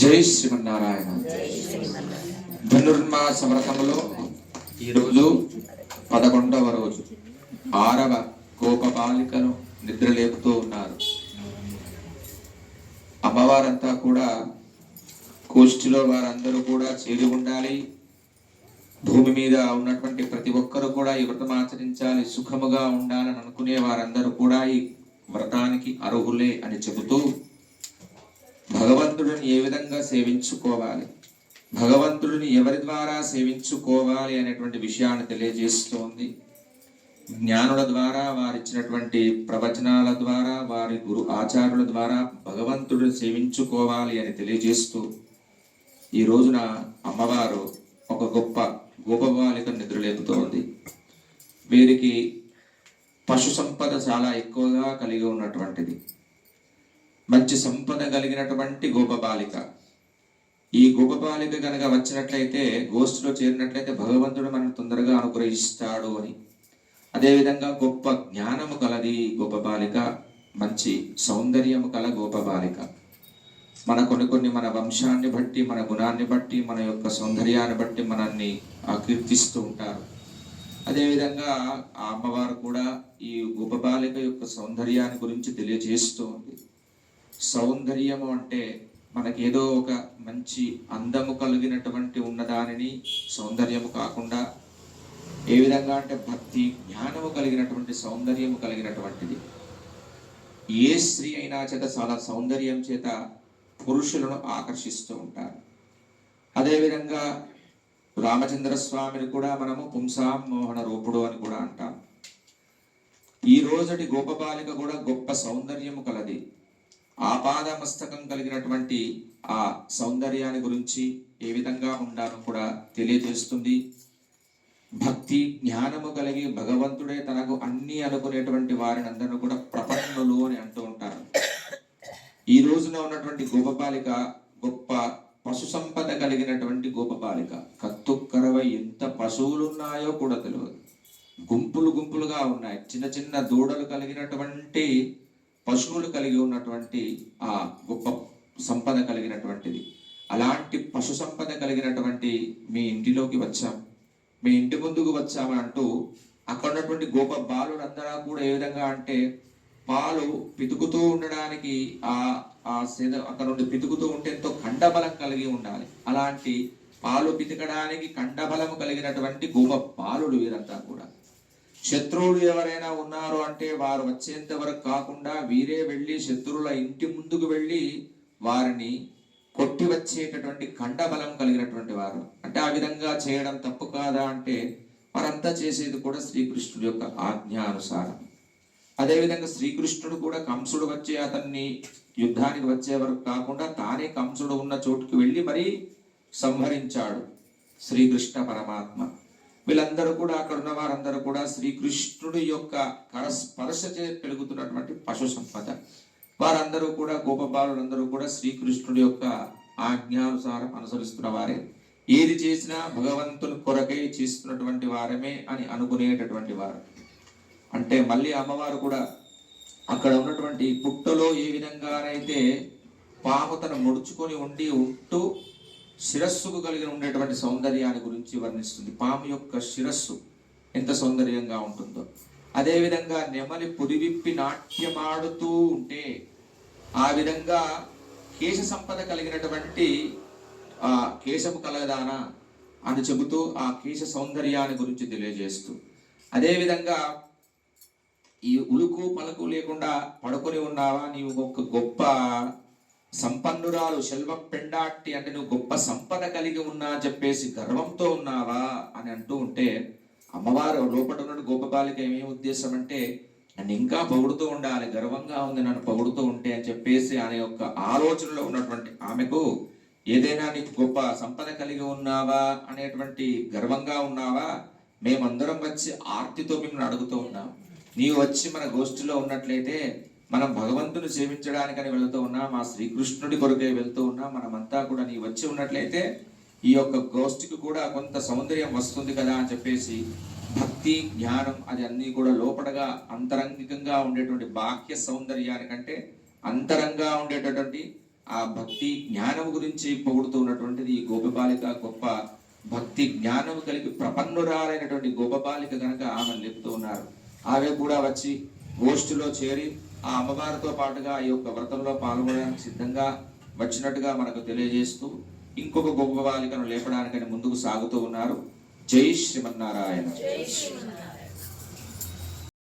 జై శ్రీమన్నారాయణ. ధనుర్మాస వ్రతములో ఈరోజు పదకొండవ రోజు. ఆరవ గోపబాలికను నిద్రలేపుతూ ఉన్నారు. అమ్మవారంతా కూడా కోష్ఠిలో వారందరూ కూడా చేరి ఉండాలి. భూమి మీద ఉన్నటువంటి ప్రతి ఒక్కరూ కూడా ఈ వ్రతం ఆచరించాలి సుఖముగా ఉండాలని అనుకునే వారందరూ కూడా ఈ వ్రతానికి అర్హులే అని చెబుతూ భగవంతుడిని ఏ విధంగా సేవించుకోవాలి? భగవంతుడిని ఎవరి ద్వారా సేవించుకోవాలి అనేటువంటి విషయాన్ని తెలియజేస్తోంది. జ్ఞానుల ద్వారా వారిచ్చినటువంటి ప్రవచనాల ద్వారా వారి గురు ఆచారుల ద్వారా భగవంతుడిని సేవించుకోవాలి అని తెలియజేస్తూ ఈ రోజున అమ్మవారు ఒక గొప్ప గోపబాలికను నిద్రలేపుతోంది. వీరికి పశు సంపద చాలా ఎక్కువగా కలిగి ఉన్నటువంటిది. మంచి సంపద కలిగినటువంటి గోపబాలిక ఈ గోపబాలిక కనుక వచ్చినట్లయితే గోష్ఠిలో చేరినట్లయితే భగవంతుడు మనకు తొందరగా అనుగ్రహిస్తాడు అని. అదేవిధంగా గొప్ప జ్ఞానము కలది గోపబాలిక మంచి సౌందర్యము కల గోపబాలిక మన కొన్ని కొన్ని మన వంశాన్ని బట్టి మన గుణాన్ని బట్టి మన యొక్క సౌందర్యాన్ని బట్టి మనల్ని కీర్తిస్తూ ఉంటారు. అదేవిధంగా ఆ అమ్మవారు కూడా ఈ గోపబాలిక యొక్క సౌందర్యాన్ని గురించి తెలియజేస్తూ ఉంది. సౌందర్యము అంటే మనకేదో ఒక మంచి అందము కలిగినటువంటి ఉన్నదానిని సౌందర్యము కాకుండా ఏ విధంగా అంటే భక్తి జ్ఞానము కలిగినటువంటి సౌందర్యము కలిగినటువంటిది. ఏ స్త్రీ అయినా చేత చాలా సౌందర్యం చేత పురుషులను ఆకర్షిస్తూ ఉంటారు. అదేవిధంగా రామచంద్ర స్వామిని కూడా మనము పుంసాం మోహన రూపుడు అని కూడా అంటాం. ఈ రోజుటి గోపబాలిక కూడా గొప్ప సౌందర్యము కలది. ఆపాద మస్తకం కలిగినటువంటి ఆ సౌందర్యాన్ని గురించి ఏ విధంగా ఉండాలో కూడా తెలియజేస్తుంది. భక్తి జ్ఞానము కలిగి భగవంతుడే తనకు అన్ని అనుకునేటువంటి వారిని అందరూ కూడా ప్రపన్నులు అని అంటూ ఉంటారు. ఈ రోజున ఉన్నటువంటి గోపపాలిక గొప్ప పశు సంపద కలిగినటువంటి గోపపాలిక కత్తుక్కరవై ఎంత పశువులు ఉన్నాయో కూడా తెలియదు. గుంపులు గుంపులుగా ఉన్నాయి. చిన్న చిన్న దూడలు కలిగినటువంటి పశువులు కలిగి ఉన్నటువంటి ఆ గొప్ప సంపద కలిగినటువంటిది. అలాంటి పశు సంపద కలిగినటువంటి మీ ఇంటిలోకి వచ్చాం. మీ ఇంటి ముందుకు వచ్చామని అంటూ అక్కడ ఉన్నటువంటి గోప బాలుడు కూడా ఏ విధంగా అంటే పాలు పితుకుతూ ఉండడానికి ఆ ఆ సేద అక్కడ నుండి పితుకుతూ ఉంటే ఎంతో కండబలం కలిగి ఉండాలి. అలాంటి పాలు పితకడానికి కండబలము కలిగినటువంటి గోప బాలుడు వీరంతా కూడా. శత్రువులు ఎవరైనా ఉన్నారు అంటే వారు వచ్చేంత వరకు కాకుండా వీరే వెళ్ళి శత్రువుల ఇంటి ముందుకు వెళ్ళి వారిని కొట్టి వచ్చేటటువంటి కండబలం కలిగినటువంటి వారు. అంటే ఆ విధంగా చేయడం తప్పు కాదా అంటే వారంతా చేసేది కూడా శ్రీకృష్ణుడి యొక్క ఆజ్ఞానుసారం. అదేవిధంగా శ్రీకృష్ణుడు కూడా కంసుడు వచ్చే అతన్ని యుద్ధానికి వచ్చే వరకు కాకుండా తానే కంసుడు ఉన్న చోటుకి వెళ్ళి మరీ సంహరించాడు శ్రీకృష్ణ పరమాత్మ. వీళ్ళందరూ కూడా అక్కడ ఉన్న వారందరూ కూడా శ్రీకృష్ణుడి యొక్క కర చే పెరుగుతున్నటువంటి పశు సంపద. వారందరూ కూడా గోపబాలులందరూ కూడా శ్రీకృష్ణుడి యొక్క ఆజ్ఞానుసారం అనుసరిస్తున్న వారే. ఏది చేసినా భగవంతుని కొరకై చేస్తున్నటువంటి వారమే అని అనుకునేటటువంటి వారు. అంటే మళ్ళీ అమ్మవారు కూడా అక్కడ ఉన్నటువంటి పుట్టలో ఏ విధంగానైతే పాము తన ముడుచుకొని ఉండి ఉంటూ శిరస్సుకు కలిగిన ఉండేటువంటి సౌందర్యాన్ని గురించి వర్ణిస్తుంది. పాము యొక్క శిరస్సు ఎంత సౌందర్యంగా ఉంటుందో. అదేవిధంగా నెమలి పురివిప్పి నాట్యమాడుతూ ఉంటే ఆ విధంగా కేశ సంపద కలిగినటువంటి ఆ కేశము కలగదానా అని చెబుతూ ఆ కేశ సౌందర్యాన్ని గురించి తెలియజేస్తూ. అదేవిధంగా ఈ ఉలుకు పలుకు లేకుండా పడుకొని ఉన్నావా? నీవు ఒక గొప్ప సంపన్నురాలు శెల్వ పెండాట్టి అంటే నువ్వు గొప్ప సంపద కలిగి ఉన్నా చెప్పేసి గర్వంతో ఉన్నావా అని అంటూ ఉంటే అమ్మవారు లోపల ఉన్న గోపబాలిక ఏమేమి ఉద్దేశం అంటే నన్ను ఇంకా పొగుడుతూ ఉండాలి గర్వంగా ఉంది నన్ను పొగుడుతూ ఉంటే అని చెప్పేసి అనే యొక్క ఆలోచనలో ఉన్నటువంటి ఆమెకు ఏదైనా నీకు గొప్ప సంపద కలిగి ఉన్నావా అనేటువంటి గర్వంగా ఉన్నావా? మేమందరం వచ్చి ఆర్తితో మిమ్మల్ని అడుగుతూ ఉన్నాం. నీవు వచ్చి మన గోష్ఠిలో ఉన్నట్లయితే మనం భగవంతుని సేవించడానికని వెళుతూ ఉన్నా మా శ్రీకృష్ణుడి కొరకే వెళ్తూ ఉన్నాం మనమంతా కూడా నీ వచ్చి ఉన్నట్లయితే ఈ యొక్క గోష్ఠికి కూడా కొంత సౌందర్యం వస్తుంది కదా అని చెప్పేసి భక్తి జ్ఞానం అది అన్నీ కూడా లోపటగా అంతరంగికంగా ఉండేటువంటి బాహ్య సౌందర్యానికంటే అంతరంగా ఉండేటటువంటి ఆ భక్తి జ్ఞానం గురించి పొగుడుతూ ఉన్నటువంటిది ఈ గోపబాలిక గొప్ప భక్తి జ్ఞానం కలిగి ప్రపన్నురాలైనటువంటి గోపబాలిక కనుక ఆమె లేపుతూ ఉన్నారు. ఆమె కూడా వచ్చి గోష్ఠిలో చేరి ఆ అమ్మవారితో పాటుగా ఈ యొక్క వ్రతంలో పాల్గొనడానికి సిద్ధంగా వచ్చినట్టుగా మనకు తెలియజేస్తూ ఇంకొక గొప్ప బాలికను లేపడానికని ముందుకు సాగుతూ ఉన్నారు. జై శ్రీమన్నారాయణ. జై శ్రీమన్నారాయణ.